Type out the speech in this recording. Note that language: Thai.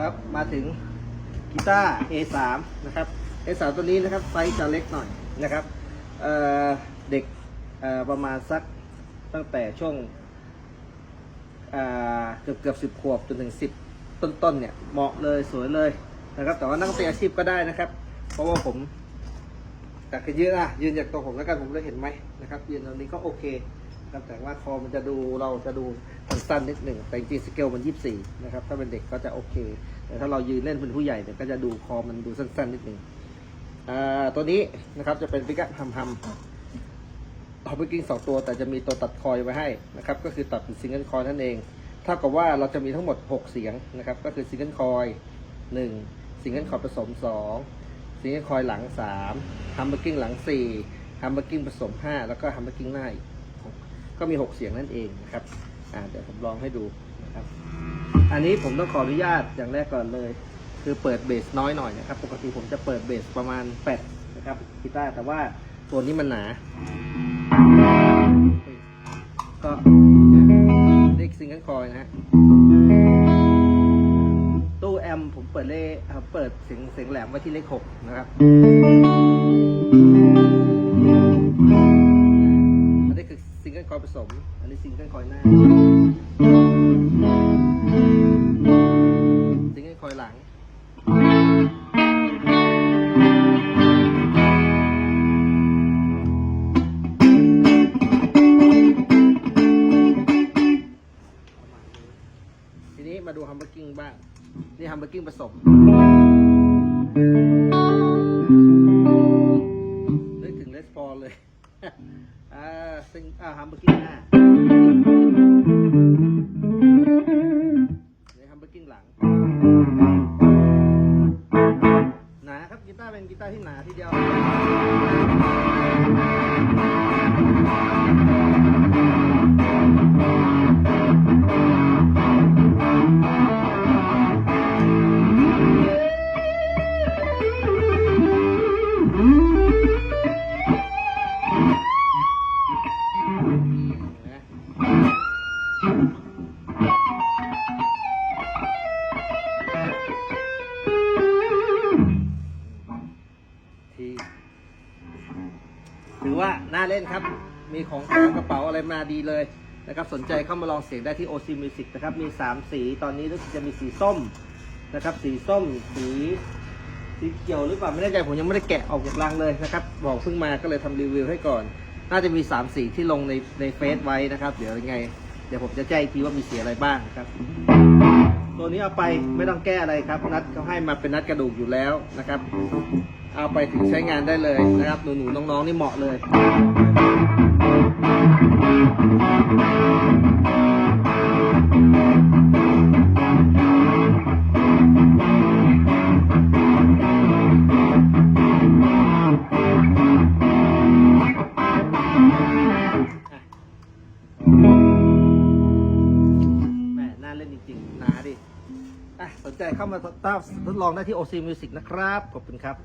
ครับ มาถึงกีตาร์ A3 นะครับ A3 ตัวนี้นะครับไซส์จะเล็กหน่อยนะครับเเด็กประมาณสักตั้งแต่ช่วงเกือบเกือบสิบขวบจนถึงสิบต้นๆเนี่ยเหมาะเลยสวยเลยนะครับ แต่ว่านักดนตรีอาชีพก็ได้นะครับ เพราะว่าผมจากยืนอะยืนจากตัวผมแล้วกันผมได้เห็นไหมนะครับยืนตรงนี้ก็โอเคครับแต่ว่าคอมันจะดูเราจะดู สั้นนิดหนึ่งแต่จริงสเกลมันยี่สิบสี่นะครับ ถ้าเป็นเด็กก็จะโอเค แต่ถ้าเรายืนเล่นเป็นผู้ใหญ่เนี่ยก็จะดูคอมันดูสั้น ๆ นิดหนึ่งอ่าตัวนี้นะครับจะเป็นปิกัพฮัมฮัมเอาไปกิ้งสองตัว แต่จะมีตัวตัดคอยไว้ให้นะครับ ก็คือตัดเป็นซิงเกิลคอยนั่นเองเท่ากับว่าเราจะมีทั้งหมด 6 เสียงนะครับ ก็คือซิงเกิลคอย1ซิงเกิลคอยผสม 2 ซิงเกิลคอยหลัง3ฮัมเบอร์กิ้งหลัง4ฮัมเบอร์กิ้งผสม 5 แล้วก็ฮัมเบอร์กิ้งหน้าอีกหกก็มี 6 เสียงนั่นเองนะครับ อ่าเดี๋ยวผมลองให้ดูนะครับ อันนี้ผมต้องขออนุญาตอย่างแรกก่อนเลย คือเปิดเบสน้อยหน่อยนะครับ ปกติผมจะเปิดเบสประมาณ8นะครับกีตาร์แต่ว่าตัวนี้มันหนา ก็เลขซิงเกิลคอยนะฮะตู้แอมผมเปิดเลขเปิดเสียงเสียงแหลมไว้ที่เลขหกนะครับ ผสม อันนี้ซิงเกิลคอยหน้าซิงเกิลคอยหลัง ทีนี้มาดูฮัมเบอร์กิ้งบ้าง นี่ฮัมเบอร์กิ้งผสม อ่าฮัมเบอร์กิ้งหน้านี่ฮัมเบอร์กิ้งหลัง หนาครับกีตาร์เป็นกีตาร์ที่หนาทีเดียว ทีถือว่าน่าเล่นครับ มีของแถมกระเป๋าอะไรมาดีเลยนะครับ สนใจเข้ามาลองเสียงได้ที่ OC Music นะครับ มี 3 สี ตอนนี้รู้สึกจะมีสีส้มนะครับ สีส้ม สี สีเขียวหรือเปล่า ไม่แน่ใจ ผมยังไม่ได้แกะออกจากรังเลยนะครับ บอกเพิ่งมาก็เลยทำรีวิวให้ก่อน น่าจะมี 3 สีที่ลงในในเฟซไว้นะครับ เดี๋ยวยังไง เดี๋ยวผมจะแจ้งอีกทีว่ามีสีอะไรบ้างครับ ตัวนี้เอาไปไม่ต้องแก้อะไรครับ นัดเขาให้มาเป็นนัดกระดูกอยู่แล้วนะครับ เอาไปถึงใช้งานได้เลยนะครับหนูๆน้องๆนี่เหมาะเลยแหมน่าเล่นจริงๆหนาดิอะสนใจเข้ามาทดลองได้ที่ OC Music นะครับ ขอบคุณครับ